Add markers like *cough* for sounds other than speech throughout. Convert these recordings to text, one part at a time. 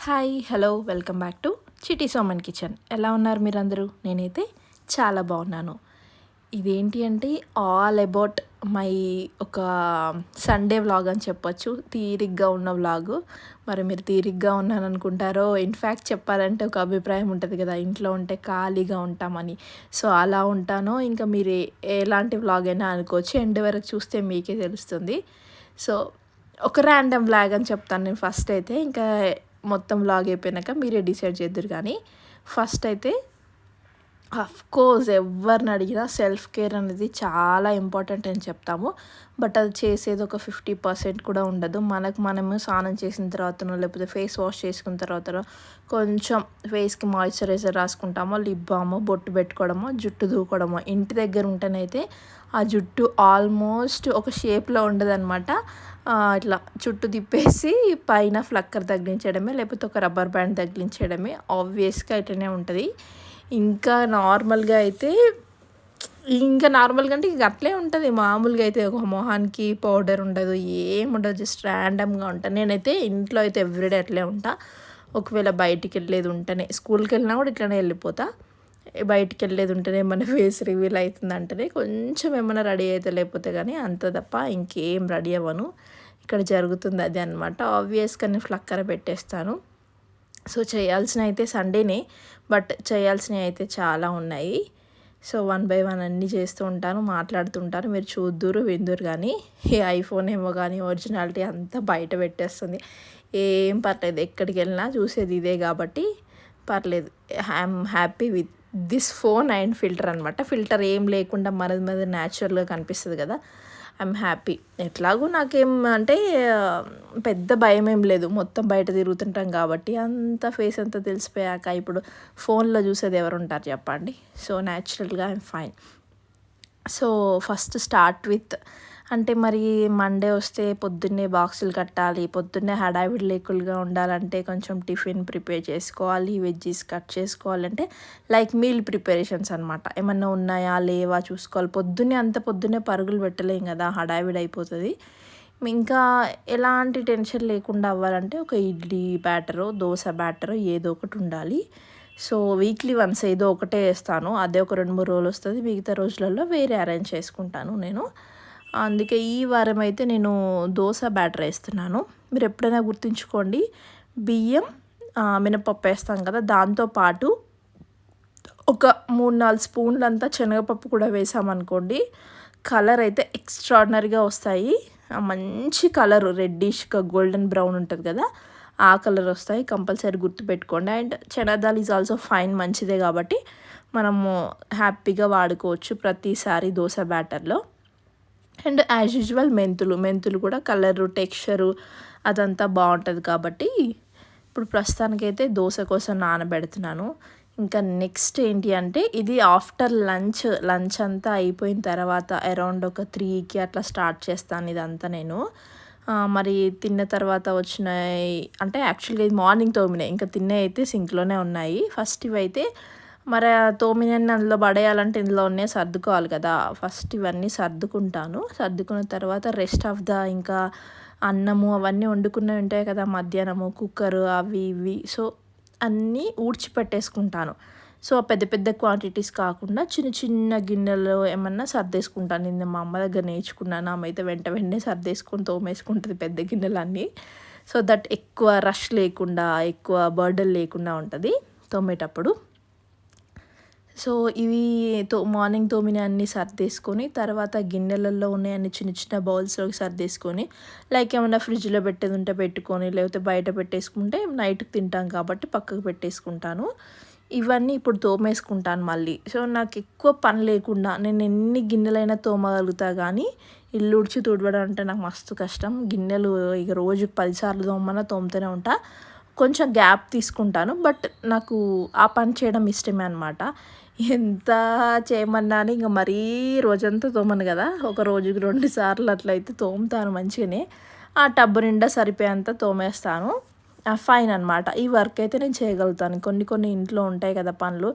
Hi hello welcome back to చిటీ సోమన్ kitchen ఎలా ఉన్నారు మీరందరూ? నేనైతే చాలా బాగున్నాను. ఇదేంటి అంటే ఆల్ అబౌట్ మై ఒక సండే వ్లాగ్ అని చెప్పొచ్చు. తీరిగ్గా ఉన్న వ్లాగు మరి మీరు తీరిగ్గా ఉన్నాను అనుకుంటారో ఇన్ఫ్యాక్ట్ చెప్పాలంటే ఒక అభిప్రాయం ఉంటుంది కదా ఇంట్లో ఉంటే ఖాళీగా ఉంటామని. సో అలా ఉంటానో ఇంకా మీరు ఎలాంటి వ్లాగ్ అయినా అనుకోవచ్చు. ఎండ్ వరకు చూస్తే మీకే తెలుస్తుంది. సో ఒక ర్యాండమ్ వ్లాగ్ అని చెప్తాను నేను ఫస్ట్ అయితే. ఇంకా మొత్తం వ్లాగ్ అయిపోయినాక మీరే డిసైడ్ చేద్దరు కానీ ఫస్ట్ అయితే అఫ్ కోర్స్ ఎవరిని అడిగినా సెల్ఫ్ కేర్ అనేది చాలా ఇంపార్టెంట్ అని చెప్తాము. బట్ అది చేసేది ఒక ఫిఫ్టీ పర్సెంట్ కూడా ఉండదు. మనకు మనము స్నానం చేసిన తర్వాతనో లేకపోతే ఫేస్ వాష్ చేసుకున్న తర్వాతనో కొంచెం ఫేస్కి మాయిశ్చరైజర్ రాసుకుంటామో లిప్ బొట్టు పెట్టుకోవడమో జుట్టు దూకోవడమో ఇంటి దగ్గర ఉంటేనైతే ఆ జుట్టు ఆల్మోస్ట్ ఒక షేప్లో ఉండదన్నమాట. ఇట్లా చుట్టూ తిప్పేసి పైన ఫ్లక్కర్ తగిలించడమే లేకపోతే ఒక రబ్బర్ బ్యాండ్ తగిలించడమే ఆబ్వియస్గా ఇట్లనే ఉంటుంది. ఇంకా నార్మల్గా అయితే ఇంకా నార్మల్గా అంటే ఇక అట్లే ఉంటుంది. మామూలుగా అయితే ఒక మొహానికి పౌడర్ ఉండదు ఏం ఉండదు. జస్ట్ ర్యాండమ్గా ఉంటాను నేనైతే ఇంట్లో అయితే ఎవ్రీడే అట్లే ఉంటా. ఒకవేళ బయటికి వెళ్ళేది ఉంటేనే స్కూల్కి వెళ్ళినా కూడా ఇట్లనే వెళ్ళిపోతా. బయటికి వెళ్ళేది ఉంటేనే ఏమైనా ఫేస్ రివీల్ అవుతుంది అంటేనే కొంచెం ఏమైనా రెడీ అయితే లేకపోతే కానీ అంత తప్ప ఇంకేం రెడీ అవ్వను. ఇక్కడ జరుగుతుంది అది అనమాట ఆబ్వియస్గా నేను ఫ్లక్కర పెట్టేస్తాను. సో చేయాల్సిన అయితే సండేనే. బట్ చేయాల్సినవి అయితే చాలా ఉన్నాయి. సో వన్ బై వన్ అన్నీ చేస్తూ ఉంటాను మాట్లాడుతుంటాను మీరు చూద్దురు విందురు కానీ ఈ ఐఫోన్ ఏమో కానీ ఒరిజినాలిటీ అంతా బయట పెట్టేస్తుంది. ఏం పర్లేదు ఎక్కడికి వెళ్ళినా చూసేది ఇదే కాబట్టి పర్లేదు. I'm happy with this phone and filter అనమాట ఫిల్టర్ ఏం లేకుండా మనది మీద న్యాచురల్గా కనిపిస్తుంది కదా. I'm happy. ఎట్లాగో నాకేం అంటే పెద్ద భయం ఏం లేదు. మొత్తం బయట తిరుగుతుంటాం కాబట్టి అంత ఫేస్ అంతా తెలిసిపోయాక ఇప్పుడు ఫోన్లో చూసేది ఎవరు ఉంటారు చెప్పండి. సో న్యాచురల్గా I'm fine. So first start with అంటే మరి మండే వస్తే పొద్దున్నే బాక్సులు కట్టాలి పొద్దున్నే హడావిడి లేకులుగా ఉండాలంటే కొంచెం టిఫిన్ ప్రిపేర్ చేసుకోవాలి వెజ్జీస్ కట్ చేసుకోవాలంటే లైక్ మీల్ ప్రిపరేషన్స్ అనమాట ఏమన్నా ఉన్నాయా? లేవా? చూసుకోవాలి. పొద్దున్నే అంత పొద్దున్నే పరుగులు పెట్టలేం కదా హడావిడి అయిపోతుంది ఇంకా ఎలాంటి టెన్షన్ లేకుండా అవ్వాలంటే ఒక ఇడ్లీ బ్యాటరో దోశ బ్యాటరో ఏదో ఒకటి ఉండాలి. సో వీక్లీ వన్స్ ఏదో ఒకటే వేస్తాను. అదే ఒక రెండు మూడు రోజులు వస్తుంది. మిగతా రోజులలో వేరే అరేంజ్ చేసుకుంటాను నేను. అందుకే ఈ వారం అయితే నేను దోశ బ్యాటర్ వేస్తున్నాను. మీరు ఎప్పుడైనా గుర్తుంచుకోండి బియ్యం మినపప్పు వేస్తాం కదా దాంతోపాటు ఒక మూడు నాలుగు స్పూన్లంతా శనగపప్పు కూడా వేసామనుకోండి కలర్ అయితే ఎక్స్ట్రాడినరీగా వస్తాయి. మంచి కలర్ రెడ్డిష్గా గోల్డెన్ బ్రౌన్ ఉంటుంది కదా ఆ కలర్ వస్తాయి. కంపల్సరీ గుర్తుపెట్టుకోండి. And chana dal is also fine మంచిదే కాబట్టి మనము హ్యాపీగా వాడుకోవచ్చు ప్రతిసారి దోశ బ్యాటర్లో. అండ్ యాజ్ యూజువల్ మెంతులు మెంతులు కూడా కలరు టెక్స్చరు అదంతా బాగుంటుంది కాబట్టి ఇప్పుడు ప్రస్తుతానికైతే దోశ కోసం నానబెడుతున్నాను. ఇంకా నెక్స్ట్ ఏంటి అంటే ఇది ఆఫ్టర్ లంచ్ లంచ్ అంతా అయిపోయిన తర్వాత అరౌండ్ ఒక త్రీకి అట్లా స్టార్ట్ చేస్తాను ఇదంతా నేను. మరి తిన్న తర్వాత వచ్చినాయి అంటే యాక్చువల్గా ఇది మార్నింగ్ తోమినాయి ఇంకా తిన్నవి అయితే సింక్లోనే ఉన్నాయి. ఫస్ట్ ఇవైతే మరి ఆ తోమినన్ని అందులో పడేయాలంటే ఇందులో ఉన్నాయి సర్దుకోవాలి కదా. ఫస్ట్ ఇవన్నీ సర్దుకుంటాను. సర్దుకున్న తర్వాత రెస్ట్ ఆఫ్ ద ఇంకా అన్నము అవన్నీ వండుకున్నవి ఉంటాయి కదా మధ్యాహ్నము కుక్కరు అవి ఇవి. సో అన్నీ ఊడ్చిపెట్టేసుకుంటాను సో పెద్ద పెద్ద క్వాంటిటీస్ కాకుండా చిన్న చిన్న గిన్నెలు ఏమన్నా సర్దేసుకుంటాను. నేను మా అమ్మ దగ్గర నేర్చుకున్నాను. ఆమె అయితే వెంట వెంటనే సర్దేసుకొని తోమేసుకుంటుంది పెద్ద గిన్నెలన్నీ. సో దట్ ఎక్కువ రష్ లేకుండా ఎక్కువ బర్డన్ లేకుండా ఉంటుంది తోమేటప్పుడు. సో ఇవి తో మార్నింగ్ తోమిన అన్ని సర్దేసుకొని తర్వాత గిన్నెలలో ఉన్నాయి అన్ని చిన్న చిన్న బౌల్స్లోకి సర్దేసుకొని లైక్ ఏమైనా ఫ్రిడ్జ్లో పెట్టేది ఉంటే పెట్టుకొని లేకపోతే బయట పెట్టేసుకుంటే నైట్కి తింటాం కాబట్టి పక్కకు పెట్టేసుకుంటాను. ఇవన్నీ ఇప్పుడు తోమేసుకుంటాను మళ్ళీ. సో నాకు ఎక్కువ పని లేకుండా నేను ఎన్ని గిన్నెలైనా తోమగలుగుతా కానీ ఇల్లు ఉడిచి తుడవడం అంటే నాకు మస్తు కష్టం. గిన్నెలు ఇక రోజుకి పదిసార్లు తోమన్నా తోముతూనే ఉంటా. కొంచెం గ్యాప్ తీసుకుంటాను. బట్ నాకు ఆ పని చేయడం ఇష్టమే అనమాట ఎంత చేయమన్నా అని ఇంకా మరీ రోజంతా తోమను కదా. ఒక రోజుకి రెండు సార్లు అట్లయితే తోముతాను మంచిగానే. ఆ టబ్బు నిండా సరిపోయేంత తోమేస్తాను. ఫైన్ అనమాట ఈ వర్క్ అయితే నేను చేయగలుగుతాను. కొన్ని కొన్ని ఇంట్లో ఉంటాయి కదా పనులు.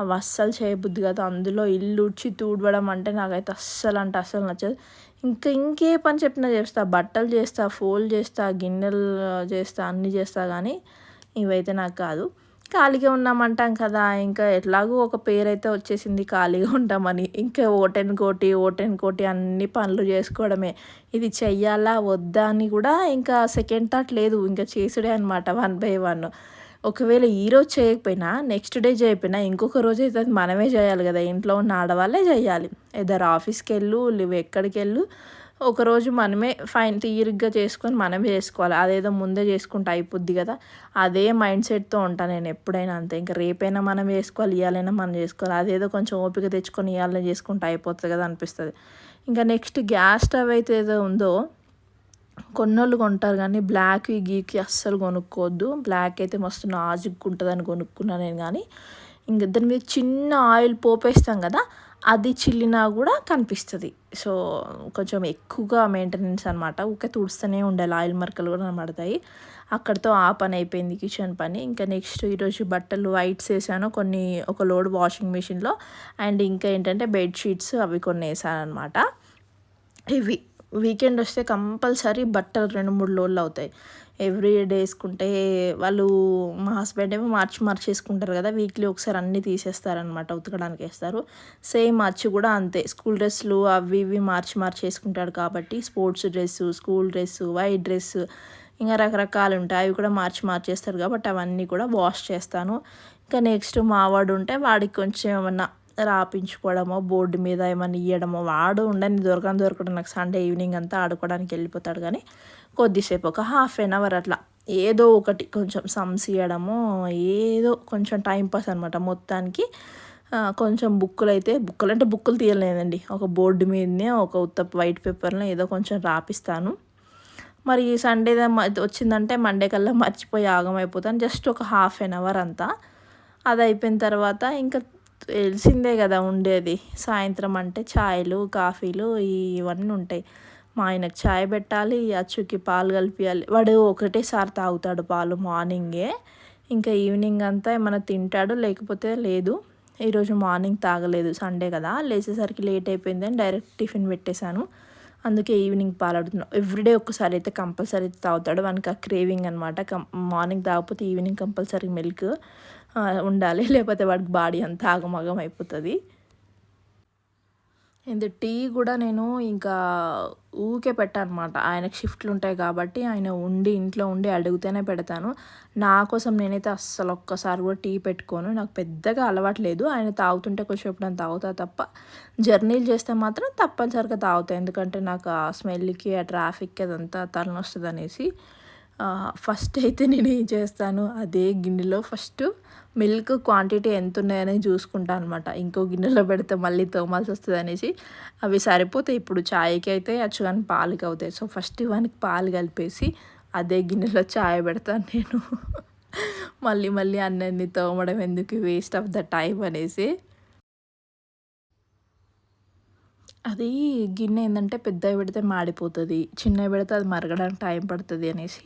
అవి అస్సలు చేయబుద్ది కదా. అందులో ఇల్లు ఉడ్చి తూడవడం అంటే నాకైతే అస్సలు అంటే అస్సలు నచ్చదు. ఇంకా ఇంకే పని చెప్పినా చేస్తా. బట్టలు చేస్తా ఫోల్డ్ చేస్తా గిన్నెలు చేస్తా అన్నీ చేస్తా కానీ ఇవైతే నాకు కాదు. ఖాళీగా ఉన్నామంటాం కదా ఇంకా ఎట్లాగో ఒక పేరు అయితే వచ్చేసింది ఖాళీగా ఉంటామని. ఇంకా ఓటెన్ కోటి ఓటెన్ కోటి అన్ని పనులు చేసుకోవడమే. ఇది చెయ్యాలా వద్దా అని కూడా ఇంకా సెకండ్ థాట్ లేదు. ఇంకా చేసుడే అనమాట వన్ బై వన్. ఒకవేళ ఈరోజు చేయకపోయినా నెక్స్ట్ డే చేయకపోయినా ఇంకొక రోజు అయితే అది మనమే చేయాలి కదా. ఇంట్లో ఉన్న ఆడవాళ్ళే చేయాలి. ఇద్దరు ఆఫీస్కి వెళ్ళు లేవు ఎక్కడికి వెళ్ళు ఒకరోజు మనమే ఫైన్ తీరిగ్గా చేసుకొని మనమే చేసుకోవాలి. అదేదో ముందే చేసుకుంటే అయిపోద్ది కదా. అదే మైండ్ సెట్తో ఉంటాను నేను ఎప్పుడైనా అంతే. ఇంకా రేపైనా మనం చేసుకోవాలి ఇవ్వాలైనా మనం చేసుకోవాలి. అదేదో కొంచెం ఓపిక తెచ్చుకొని ఇవ్వాలని చేసుకుంటే అయిపోతుంది కదా అనిపిస్తుంది. ఇంకా నెక్స్ట్ గ్యాస్ స్టవ్ అయితే ఏదో ఉందో కొన్నోళ్ళు కొంటారు కానీ బ్లాక్ గీకి అస్సలు కొనుక్కోవద్దు. బ్లాక్ అయితే మస్తు నాజుక్కుంటుందని కొనుక్కున్నా నేను కానీ. ఇంకా దాని మీద చిన్న ఆయిల్ పోపేస్తాం కదా అది చిల్లినా కూడా కనిపిస్తుంది. సో కొంచెం ఎక్కువగా మెయింటెనెన్స్ అనమాట ఊకే తుడుస్తూనే ఉండాలి. ఆయిల్ మరకలు కూడా కనబడతాయి. అక్కడితో ఆ పని అయిపోయింది కిచెన్ పని. ఇంకా నెక్స్ట్ ఈరోజు బట్టలు వైట్స్ వేసాను కొన్ని ఒక లోడ్ వాషింగ్ మిషన్లో అండ్ ఇంకా ఏంటంటే బెడ్షీట్స్ అవి కొన్ని వేసాను అనమాట ఇవి. వీకెండ్ వస్తే కంపల్సరీ బట్టలు రెండు మూడు లోడ్లు అవుతాయి. ఎవ్రీ డే వేసుకుంటే వాళ్ళు మా హస్బెండ్ ఏమో మార్చి మార్చి వేసుకుంటారు కదా వీక్లీ ఒకసారి అన్నీ తీసేస్తారనమాట ఉతకడానికి వేస్తారు. సేమ్ మార్చి కూడా అంతే. స్కూల్ డ్రెస్సులు అవి ఇవి మార్చి మార్చి వేసుకుంటాడు కాబట్టి sports dress school dress white dress ఇంకా రకరకాలు ఉంటాయి. అవి కూడా మార్చి మార్చేస్తారు కాబట్టి అవన్నీ కూడా వాష్ చేస్తాను. ఇంకా నెక్స్ట్ మావాడు ఉంటే వాడికి కొంచెం ఏమన్నా రాపించుకోవడమో బోర్డు మీద ఏమైనా ఇవ్వడమో వాడు ఉండని దొరకని దొరకడం నాకు సండే ఈవినింగ్ అంతా ఆడుకోవడానికి వెళ్ళిపోతాడు కానీ కొద్దిసేపు ఒక హాఫ్ అన్ అవర్ అట్లా ఏదో ఒకటి కొంచెం సమ్స్ ఇవ్వడము ఏదో కొంచెం టైంపాస్ అనమాట మొత్తానికి. కొంచెం బుక్కులు అయితే బుక్కులు అంటే బుక్కులు తీయలేదండి. ఒక బోర్డు మీదనే ఒక ఉత్త వైట్ పేపర్లో ఏదో కొంచెం రాపిస్తాను. మరి సండే వచ్చిందంటే మండే కల్లా మర్చిపోయి ఆగమైపోతాను జస్ట్ ఒక హాఫ్ అన్ అవర్ అంతా. అది అయిపోయిన తర్వాత ఇంకా తెలిసిందే కదా ఉండేది. సాయంత్రం అంటే ఛాయ్లు కాఫీలు ఇవన్నీ ఉంటాయి. మా ఆయనకు ఛాయ్ పెట్టాలి అచ్చుకి పాలు కలిపియాలి. వాడు ఒకటేసారి తాగుతాడు పాలు మార్నింగే. ఇంకా ఈవినింగ్ అంతా ఏమైనా తింటాడు లేకపోతే లేదు. ఈరోజు మార్నింగ్ తాగలేదు సండే కదా. లేచేసరికి లేట్ అయిపోయిందని డైరెక్ట్ టిఫిన్ పెట్టేశాను. అందుకే ఈవినింగ్ పాలు అడుగుతున్నాను ఎవ్రీడే ఒక్కసారి అయితే కంపల్సరీ తాగుతాడు. వానికి ఆ క్రేవింగ్ అనమాట కం మార్నింగ్ తాగకపోతే ఈవినింగ్ కంపల్సరీ మిల్క్. ఉండాలి. *laughs* లేకపోతే వాడికి బాడీ అంతా ఆగమగం అయిపోతుంది. ఇంత టీ కూడా నేను ఇంకా ఊకే పెట్టానమాట. ఆయనకు షిఫ్ట్లు ఉంటాయి కాబట్టి ఆయన ఉండి ఇంట్లో ఉండి అడిగితేనే పెడతాను. నా కోసం నేనైతే అస్సలు ఒక్కసారి కూడా టీ పెట్టుకోను. నాకు పెద్దగా అలవాట్లేదు ఆయన తాగుతుంటే కొంచెం నేను తాగుతా తప్ప జర్నీలు చేస్తే మాత్రం తప్పనిసరిగా తాగుతాయి ఎందుకంటే నాకు ఆ స్మెల్కి ఆ ట్రాఫిక్కి అదంతా తలనొస్తుంది అనేసి ఫస్ట్ అయితే నేను ఏం చేస్తాను అదే గిన్నెలో ఫస్ట్ మిల్క్ క్వాంటిటీ ఎంత ఉన్నాయని చూసుకుంటాను అనమాట ఇంకో గిన్నెలో పెడితే మళ్ళీ తోమాల్సి వస్తుంది అనేసి అవి సరిపోతాయి. ఇప్పుడు ఛాయ్కి అయితే అచ్చుగాని పాలుకి అవుతాయి సో ఫస్ట్ ఇవానికి పాలు కలిపేసి అదే గిన్నెలో ఛాయ్ పెడతాను నేను. మళ్ళీ మళ్ళీ అన్నీ తోమడం ఎందుకు వేస్ట్ ఆఫ్ ద టైం అనేసి అది గిన్నె ఏంటంటే పెద్దవి పెడితే మాడిపోతుంది చిన్నవి పెడితే అది మరగడానికి టైం పడుతుంది అనేసి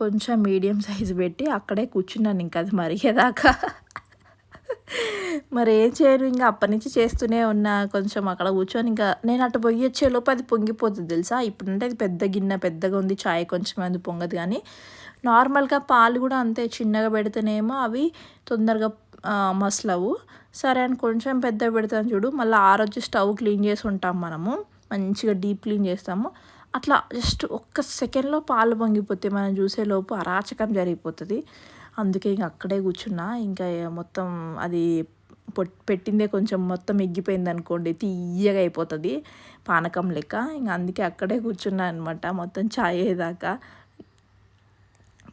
కొంచెం మీడియం సైజు పెట్టి అక్కడే కూర్చున్నాను ఇంకా అది మరిగేదాకా. మరి ఏం చేయరు ఇంకా అప్పటి నుంచి చేస్తూనే ఉన్నా కొంచెం అక్కడ కూర్చొని ఇంకా నేను అటు పొయ్యి వచ్చేలోపు అది పొంగిపోతుంది తెలుసా? ఇప్పుడంటే అది పెద్ద గిన్నె పెద్దగా ఉంది చాయ్ కొంచెం అది పొంగదు కానీ నార్మల్గా పాలు కూడా అంతే చిన్నగా పెడితేనేమో అవి తొందరగా మసలవు. సరే అని కొంచెం పెద్ద పెడతాను చూడు. మళ్ళీ ఆ రోజు స్టవ్ క్లీన్ చేసి ఉంటాం మనము. మంచిగా డీప్ క్లీన్ చేస్తాము. అట్లా జస్ట్ ఒక్క సెకండ్లో పాలు పొంగిపోతే మనం చూసేలోపు అరాచకం జరిగిపోతుంది. అందుకే ఇంక అక్కడే కూర్చున్నా. ఇంకా మొత్తం అది పెట్టిందే కొంచెం మొత్తం ఎగ్గిపోయింది అనుకోండి తీయగా అయిపోతుంది. పానకం లెక్క. ఇంకా అందుకే అక్కడే కూర్చున్నా అనమాట మొత్తం ఛాయ్ అయ్యేదాకా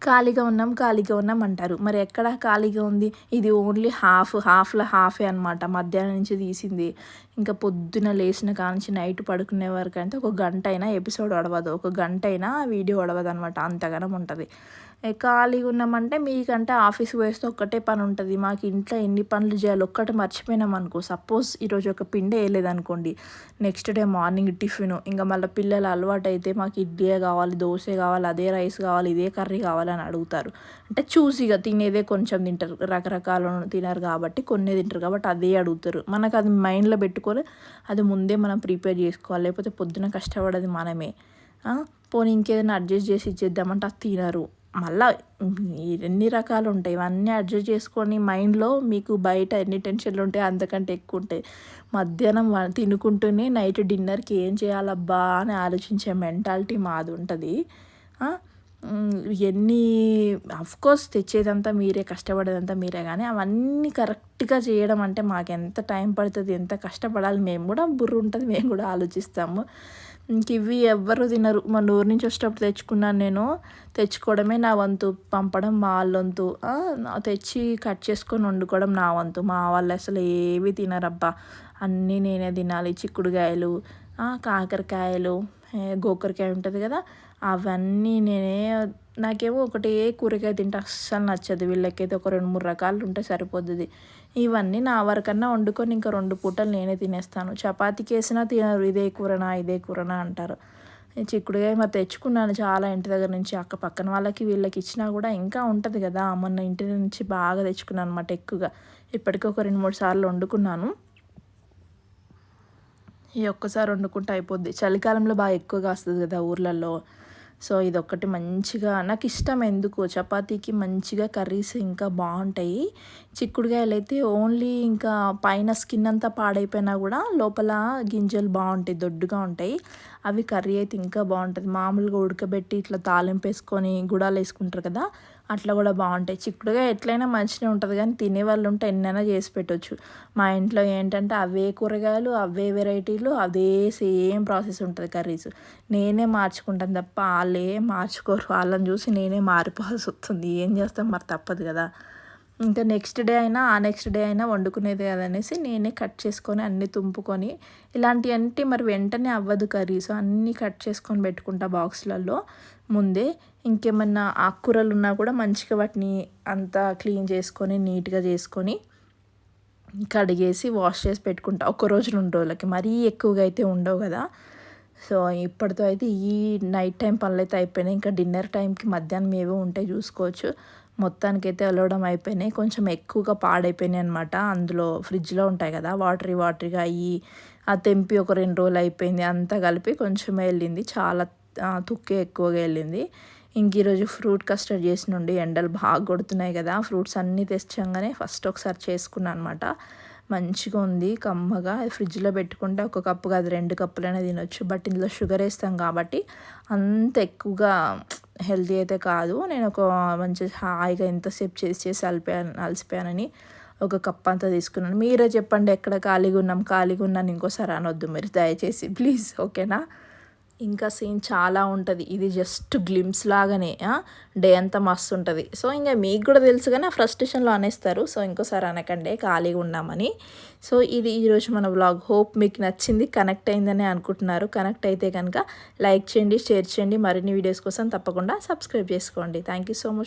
ఖాళీగా ఉన్నాం ఖాళీగా ఉన్నాం అంటారు. మరి ఎక్కడ ఖాళీగా ఉంది? ఇది ఓన్లీ హాఫ్ హాఫ్లో హాఫే అనమాట మధ్యాహ్నం నుంచి తీసింది. ఇంకా పొద్దున లేచిన కానించి నైట్ పడుకునే వరకు అంటే ఒక గంట అయినా ఎపిసోడ్ అడవదు ఒక గంట అయినా వీడియో అడవదు అనమాట అంతగానం ఉంటుంది. ఖాళీగా ఉన్నామంటే మీకంటే ఆఫీస్ వేస్తే ఒక్కటే పని ఉంటుంది. మాకు ఇంట్లో ఎన్ని పనులు చేయాలి ఒక్కటి మర్చిపోయినాం అనుకో. సపోజ్ ఈరోజు ఒక పిండి వేయలేదనుకోండి నెక్స్ట్ డే మార్నింగ్ టిఫిన్ ఇంకా మళ్ళీ పిల్లలు అలవాటు అయితే మాకు ఇడ్లీ కావాలి దోశ కావాలి అదే రైస్ కావాలి ఇదే కర్రీ కావాలని అడుగుతారు. అంటే చూసిగా తినేదే కొంచెం తింటారు. రకరకాల తినరు కాబట్టి కొన్ని తింటారు కాబట్టి అదే అడుగుతారు. మనకు అది మైండ్లో పెట్టుకొని అది ముందే మనం ప్రిపేర్ చేసుకోవాలి. లేకపోతే పొద్దున కష్టపడేది మనమే. పోనీ ఇంకేదైనా అడ్జస్ట్ చేసి ఇచ్చేద్దామంటే అది తినరు. మళ్ళీ ఎన్ని రకాలు ఉంటాయి ఇవన్నీ అడ్జస్ట్ చేసుకొని మైండ్లో మీకు బయట ఎన్ని టెన్షన్లు ఉంటాయి? అంతకంటే ఎక్కువ ఉంటాయి మధ్యాహ్నం తినుకుంటూనే నైట్ డిన్నర్కి ఏం చేయాలబ్బా అని ఆలోచించే మెంటాలిటీ మాది ఉంటుంది ఎన్ని కోర్స్ తెచ్చేదంతా మీరే కష్టపడేదంతా మీరే కానీ అవన్నీ కరెక్ట్గా చేయడం అంటే మాకు ఎంత టైం పడుతుంది ఎంత కష్టపడాలి మేము కూడా బుర్ర ఉంటుంది మేము కూడా ఆలోచిస్తాము. ఇంక ఇవి ఎవ్వరు తినరు. మన ఊరు నుంచి వచ్చేటప్పుడు తెచ్చుకున్నాను నేను. తెచ్చుకోవడమే నా వంతు. పంపడం మా వాళ్ళొంతు తెచ్చి కట్ చేసుకొని వండుకోవడం నా వంతు. మా వాళ్ళు అసలు ఏవి తినరబ్బా. అన్నీ నేనే తినాలి. చిక్కుడుకాయలు కాకరకాయలు గోకరకాయ ఉంటుంది కదా అవన్నీ నేనే నాకేమో ఒకటే కూరగాయ తింటే అస్సలు నచ్చదు. వీళ్ళకైతే ఒక రెండు మూడు రకాలు ఉంటే సరిపోతుంది ఇవన్నీ నా వరకన్నా వండుకొని ఇంకా రెండు పూటలు నేనే తినేస్తాను. చపాతీకి వేసినా తినరు. ఇదే కూరనా ఇదే కూరనా అంటారు. చిక్కుడుకాయ మరి తెచ్చుకున్నాను చాలా ఇంటి దగ్గర నుంచి. అక్క పక్కన వాళ్ళకి వీళ్ళకి ఇచ్చినా కూడా ఇంకా ఉంటుంది కదా. మొన్న ఇంటి నుంచి బాగా తెచ్చుకున్నాను అనమాట ఎక్కువగా. ఇప్పటికీ ఒక రెండు మూడు సార్లు వండుకున్నాను. ఈ ఒక్కసారి వండుకుంటే అయిపోద్ది. చలికాలంలో బాగా ఎక్కువగా వస్తుంది కదా ఊర్లలో. సో ఇదొక్కటి మంచిగా నాకు ఇష్టం ఎందుకు చపాతీకి మంచిగా కర్రీస్ ఇంకా బాగుంటాయి. చిక్కుడుగాయలు అయితే ఓన్లీ ఇంకా పైన స్కిన్ అంతా పాడైపోయినా కూడా లోపల గింజలు బాగుంటాయి దొడ్డుగా ఉంటాయి. అవి కర్రీ అయితే ఇంకా బాగుంటుంది. మామూలుగా ఉడకబెట్టి ఇట్లా తాలింపు వేసుకొని గుడాలు వేసుకుంటారు కదా అట్లా కూడా బాగుంటాయి. చిక్కుడుగా ఎట్లయినా మంచిగా ఉంటుంది కానీ తినే వాళ్ళు ఉంటే ఎన్నైనా చేసి పెట్టవచ్చు మా ఇంట్లో ఏంటంటే అవే కూరగాయలు అవే వెరైటీలు అదే సేమ్ ప్రాసెస్ ఉంటుంది కర్రీస్. నేనే మార్చుకుంటాను తప్ప వాళ్ళే మార్చుకోరు. వాళ్ళని చూసి నేనే మారిపోవాల్సి వస్తుంది. ఏం చేస్తాం మరి తప్పదు కదా. ఇంకా నెక్స్ట్ డే అయినా ఆ నెక్స్ట్ డే అయినా వండుకునేది కదనేసి నేనే కట్ చేసుకొని అన్నీ తుంపుకొని ఇలాంటివంటి మరి వెంటనే అవ్వదు కర్రీస్. అన్నీ కట్ చేసుకొని పెట్టుకుంటా బాక్స్లలో ముందే ఇంకేమన్నా ఆకుకూరలు ఉన్నా కూడా మంచిగా వాటిని అంతా క్లీన్ చేసుకొని నీట్గా చేసుకొని కడిగేసి వాష్ చేసి పెట్టుకుంటా. ఒక రోజు రెండు రోజులకి. మరీ ఎక్కువగా అయితే ఉండవు కదా. సో ఇప్పటితో అయితే ఈ నైట్ టైం పనులు అయితే అయిపోయినాయి. ఇంకా డిన్నర్ టైంకి మధ్యాహ్నం ఏవో ఉంటాయి చూసుకోవచ్చు. మొత్తానికైతే అలవడం అయిపోయినాయి. కొంచెం ఎక్కువగా పాడైపోయినాయి అనమాట అందులో ఫ్రిడ్జ్లో ఉంటాయి కదా వాటరీ వాటరీగా అయ్యి ఆ తెంపి ఒక రెండు రోజులు అయిపోయింది. అంతా కలిపి కొంచెం వెళ్ళింది. చాలా తుక్కే ఎక్కువగా వెళ్ళింది. ఇంక ఈరోజు ఫ్రూట్ కస్టర్డ్ చేసిన నుండి ఎండలు బాగా కొడుతున్నాయి కదా ఫ్రూట్స్ అన్నీ తెచ్చంగానే ఫస్ట్ ఒకసారి చేసుకున్నాను అనమాట మంచిగా ఉంది కమ్మగా. ఫ్రిడ్జ్లో పెట్టుకుంటే ఒక కప్పు కాదు రెండు కప్పులైనా తినొచ్చు. బట్ ఇందులో షుగర్ వేస్తాం కాబట్టి అంత ఎక్కువగా హెల్తీ అయితే కాదు. నేను ఒక మంచి హాయిగా ఎంతసేపు చేసి చేసి అలిపోయాను అలసిపోయానని ఒక కప్ అంతా తీసుకున్నాను. మీరే చెప్పండి ఎక్కడ ఖాళీగా ఉన్నాం ఖాళీగా ఉన్నాను ఇంకోసారి అనొద్దు మీరు. దయచేసి ప్లీజ్ ఓకేనా? ఇంకా సీన్ చాలా ఉంటుంది. ఇది జస్ట్ గ్లిమ్స్ లాగానే డే అంతా మస్తు ఉంటుంది. సో ఇంకా మీకు కూడా తెలుసు కానీ ఆ ఫ్రస్ట్రేషన్లో అనేస్తారు. సో ఇంకోసారి అనకండి ఖాళీగా ఉన్నామని. సో ఇది ఈరోజు మన బ్లాగ్ హోప్ మీకు నచ్చింది కనెక్ట్ అయిందని అనుకుంటున్నారు. కనెక్ట్ అయితే కనుక లైక్ చేయండి షేర్ చేయండి. మరిన్ని వీడియోస్ కోసం తప్పకుండా సబ్స్క్రైబ్ చేసుకోండి. Thank you so much.